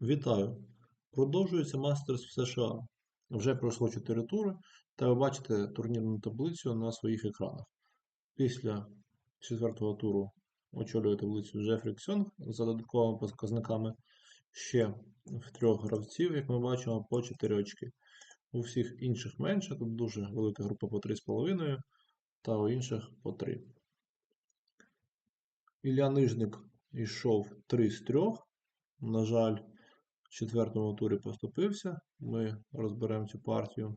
Вітаю! Продовжується Мастерс в США. Вже пройшло 4 тури, та ви бачите турнірну таблицю на своїх екранах. Після четвертого туру очолює таблицю Джефрі Ксьонг за додатковими показниками ще в трьох гравців, як ми бачимо, по 4 очки. У всіх інших менше, тут дуже велика група по 3,5, та у інших по 3. Ілля Нижник йшов 3 з 3. На жаль, в четвертому турі поступився. Ми розберемо цю партію.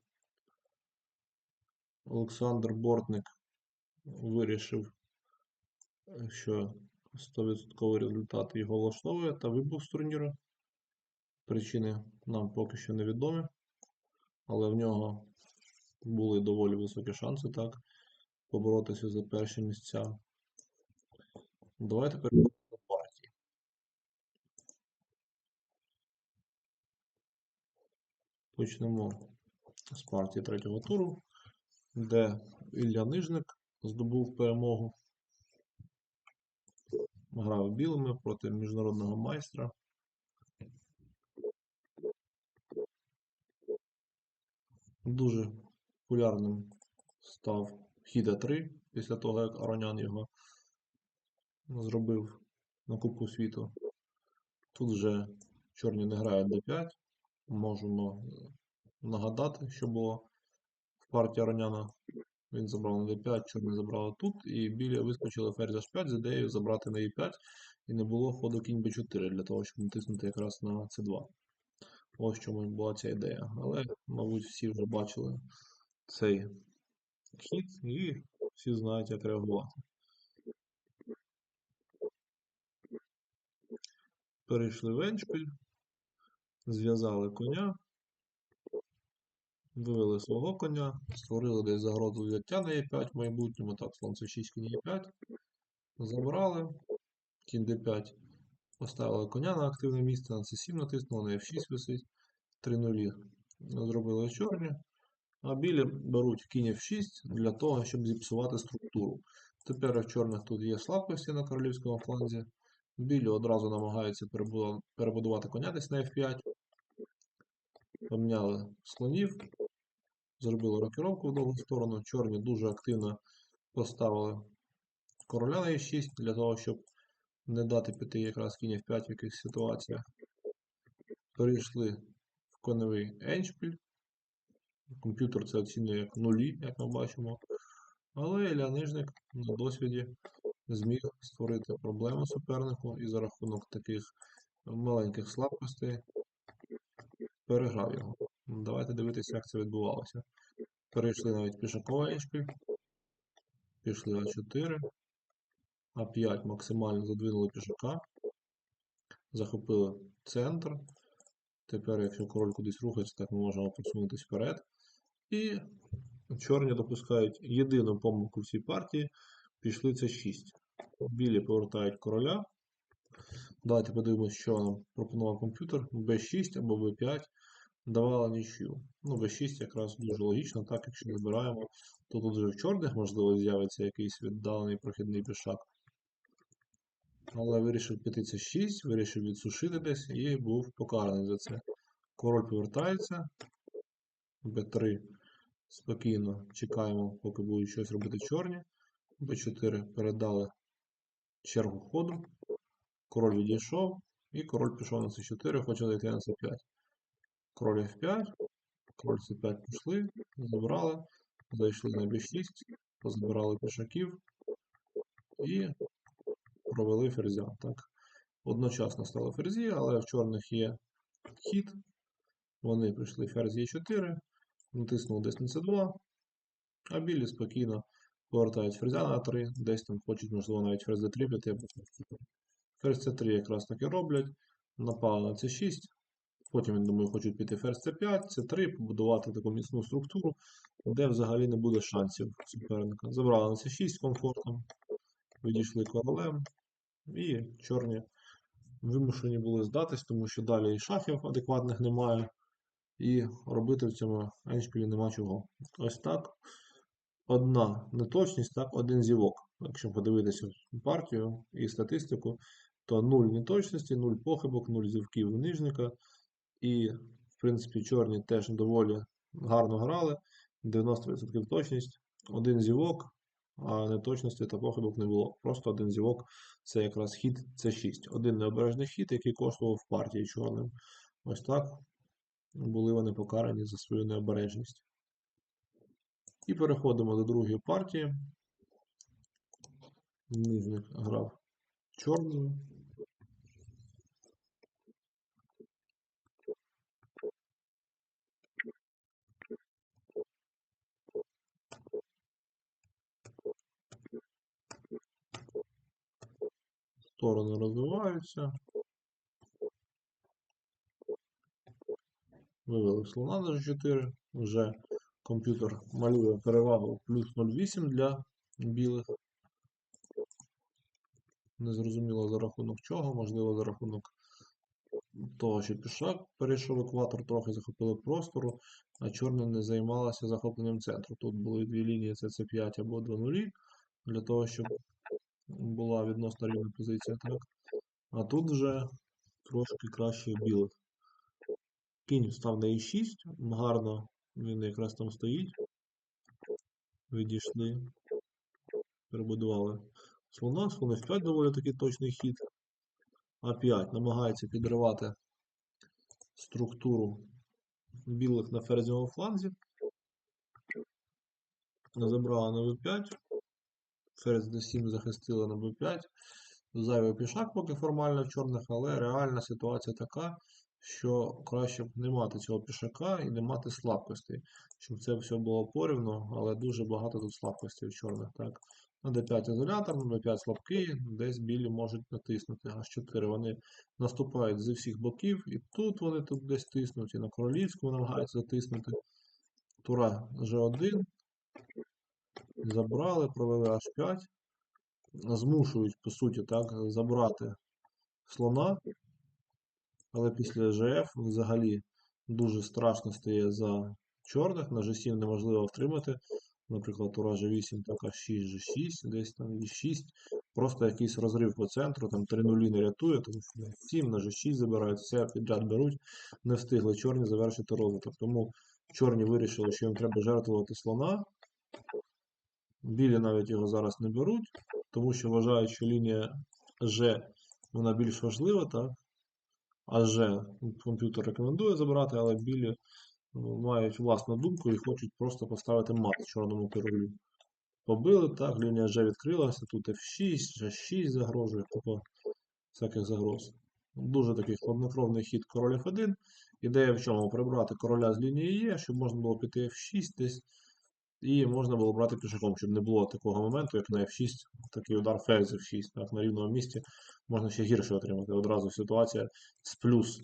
Олександр Бортник вирішив, що 100% результат його влаштовує та вибув з турніру. Причини нам поки що невідомі, але в нього були доволі високі шанси так поборотися за перші місця. Давайте перейдемо до партії. Почнемо з партії третього туру, де Ілля Нижник здобув перемогу. Грав білими проти міжнародного майстра. Дуже популярним став хід А3 після того, як Аронян його зробив на Кубку світу. Тут вже чорні не грають d5. Можемо нагадати, що було в партії Ароняна. Він забрав на d5, чорний забрав тут, і білі вискочили ферзь h5 з ідеєю забрати на e5, і не було ходу кінь b4 для того, щоб натиснути якраз на c2. Ось чому була ця ідея. Але, мабуть, всі вже бачили цей хід і всі знають, як реагувати. Перейшли в еншпіль, зв'язали коня, вивели свого коня, створили десь загрозу взяття на Е5 в майбутньому, так, слон С6, кінь Е5, забрали, кінь Д5, поставили коня на активне місце, на С7 натиснули, на F6 висить, 3 нулі зробили чорні, а білі беруть кінь F6 для того, щоб зіпсувати структуру. Тепер в чорних тут є слабкості на королівському фланзі. Білі одразу намагаються перебудувати коня десь на F5. Поміняли слонів, зробили рокіровку в другу сторону. Чорні дуже активно поставили короля на E6 для того, щоб не дати піти якраз кінь F5 в якихось ситуаціях. Перейшли в коневий еншпіль. Комп'ютер це оцінює як нулі, як ми бачимо. Але Ілля на досвіді зміг створити проблему супернику і за рахунок таких маленьких слабкостей переграв його. Давайте дивитися, як це відбувалося. Перейшли навіть пішаковий еншпіль, пішли А4, А5 максимально задвинули пішака, захопили центр. Тепер, якщо король кудись рухається, так ми можемо просунутися вперед. І чорні допускають єдину помилку в цій партії. Пішли це 6. Білі повертають короля. Давайте подивимося, що нам пропонував комп'ютер. B6 або B5 давала нічию. Ну, B6 якраз дуже логічно, так, якщо не збираємо, то тут вже в чорних, можливо, з'явиться якийсь віддалений прохідний пішак. Але вирішив піти це 6, вирішив відсушити десь і був покараний за це. Король повертається. B3 спокійно чекаємо, поки будуть щось робити чорні. B4 передали чергу ходу. Король відійшов, і король пішов на c4, хоче зайти на c5. Король f5, король c5 пішли, забрали, зайшли на b6, позабирали пішаків і провели ферзя. Так. Одночасно стали ферзі, але в чорних є хід. Вони прийшли ферзь e4, натиснули десь на c2, а білі спокійно повертають ферзя на 3, десь там хочуть, можливо, навіть ферзь d3 піти. або Ферзь c3 якраз таки роблять, напали на c6, потім, я думаю, хочуть піти ферзь c5, c3, побудувати таку міцну структуру, де взагалі не буде шансів суперника. Забрали на c6 комфортом, відійшли королем, і чорні вимушені були здатись, тому що далі і шахів адекватних немає, і робити в цьому еншпілі нема чого. Ось так. Одна неточність, так, один зівок. Якщо подивитися партію і статистику, то 0 неточності, 0 похибок, 0 зівків у нижника. І, в принципі, чорні теж доволі гарно грали. 90% точність, один зівок, а неточності та похибок не було. Просто один зівок це якраз хід С6. Один необережний хід, який коштував партії чорним. Ось так були вони покарані за свою необережність. І переходимо до другої партії. Нижник грав чорною. Сторони розвиваються. Вивели слона на G4. Вже комп'ютер малює перевагу плюс 0,8 для білих. Незрозуміло за рахунок чого, можливо, за рахунок того, що пішак перейшов екватор, трохи захопили простору, а чорне не займалося захопленням центру. Тут були дві лінії ЦЦ5 або 2 нулі, для того, щоб була відносно рівна позиція, так? А тут вже трошки краще білих. Кінь став на E6, гарно він якраз там стоїть. Відійшли, перебудували слона, слон F5 доволі такий точний хід. А5 намагається підривати структуру білих на ферзівому фланзі. Забрала на b5. Ферзь d7 захистила на b5. Зайвий пішак поки формально в чорних, але реальна ситуація така, що краще б не мати цього пішака і не мати слабкостей. Щоб це все було порівно, але дуже багато тут слабкостей в чорних. так. На d5 ізолятор, на b5 слабкий, десь білі можуть натиснути. H4 вони наступають зі всіх боків, і тут вони тут десь тиснуть, і на королівську намагаються затиснути. Тура G1. Забрали, провели H5. Змушують, по суті, так, забрати слона. Але після GF взагалі дуже страшно стає за чорних. На G7 неможливо втримати. Наприклад, тура G8, так H6, G6, десь там E6. Просто якийсь розрив по центру, там 3 нулі не рятує, тому що 7 на G6 забирають, все підряд беруть, не встигли чорні завершити розвиток. Тому чорні вирішили, що їм треба жертвувати слона. Білі навіть його зараз не беруть, тому що вважають, що лінія G вона більш важлива, так? А G комп'ютер рекомендує забирати, але білі мають власну думку і хочуть просто поставити мат чорному королю. Побили, так, лінія G відкрилася, тут F6, G6 загрожує, купа всяких загроз. Дуже такий хладнокровний хід король F1. Ідея в чому? Прибрати короля з лінії Е, щоб можна було піти F6 десь. І можна було брати пішаком, щоб не було такого моменту, як на F6, такий удар ферзь F6. Так, на рівному місці можна ще гірше отримати. Одразу ситуація з плюс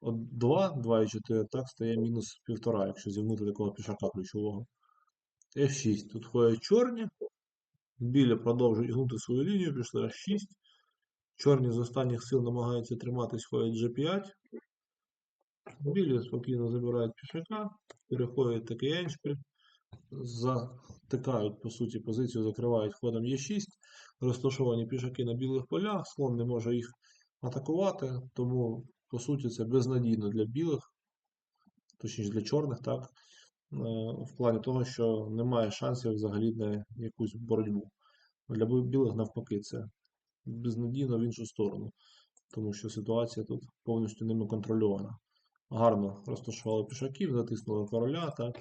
от 2, 2,4, так, стає мінус 1,5, якщо зігнути такого пішака ключового. F6. Тут ходять чорні. Білі продовжують гнути свою лінію, пішли H6. Чорні з останніх сил намагаються триматись, ходять G5. Білі спокійно забирають пішака, переходять такий еншпіль, затикають, по суті, позицію, закривають ходом Е6. Розташовані пішаки на білих полях, слон не може їх атакувати, тому, по суті, це безнадійно для білих, точніше для чорних, так, е, в плані того, що немає шансів взагалі на якусь боротьбу. Для білих навпаки, це безнадійно в іншу сторону, тому що ситуація тут повністю ними контрольована. Гарно розташували пішаків, затиснули короля, так,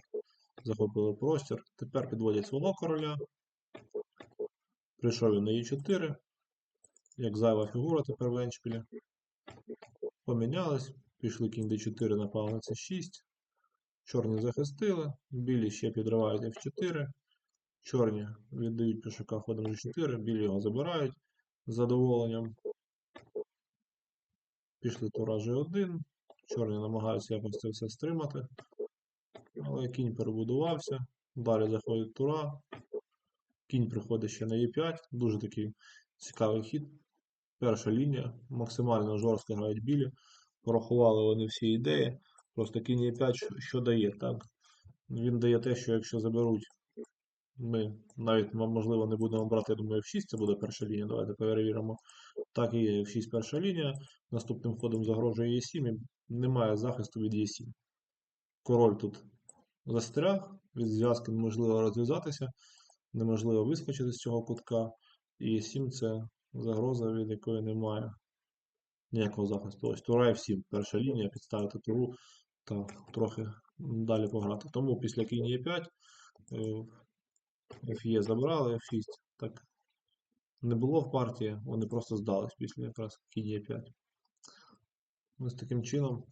захопили простір. Тепер підводять свого короля. Прийшов він на Е4. Як зайва фігура тепер в еншпілі. Помінялись, пішли кінь d4, напав на c6. Чорні захистили, білі ще підривають f4. Чорні віддають пішака ходом g4, білі його забирають з задоволенням. Пішли тура g1. Чорні намагаються якось це все стримати. Але кінь перебудувався. Далі заходить тура. Кінь приходить ще на Е5. Дуже такий цікавий хід. Перша лінія. Максимально жорстко грають білі. Порахували вони всі ідеї. Просто кінь Е5 що, дає, так? Він дає те, що якщо заберуть, ми навіть, можливо, не будемо брати, я думаю, F6 це буде перша лінія. Давайте перевіримо. Так і є F6 перша лінія. Наступним ходом загрожує Е7 і немає захисту від Е7. Король тут застряг, від зв'язки неможливо розв'язатися, неможливо вискочити з цього кутка. І Е7 це загроза, від якої немає ніякого захисту. Ось тура F7, перша лінія, підставити туру та трохи далі пограти. Тому після кінь Е5 Ф'є забрали, F6 так не було в партії, вони просто здались після якраз кінь Е5. Ось таким чином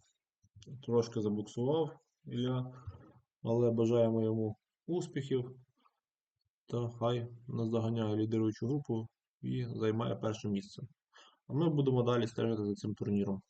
трошки забуксував Ілля, але бажаємо йому успіхів. Та хай наздоганяє лідируючу групу і займає перше місце. А ми будемо далі стежити за цим турніром.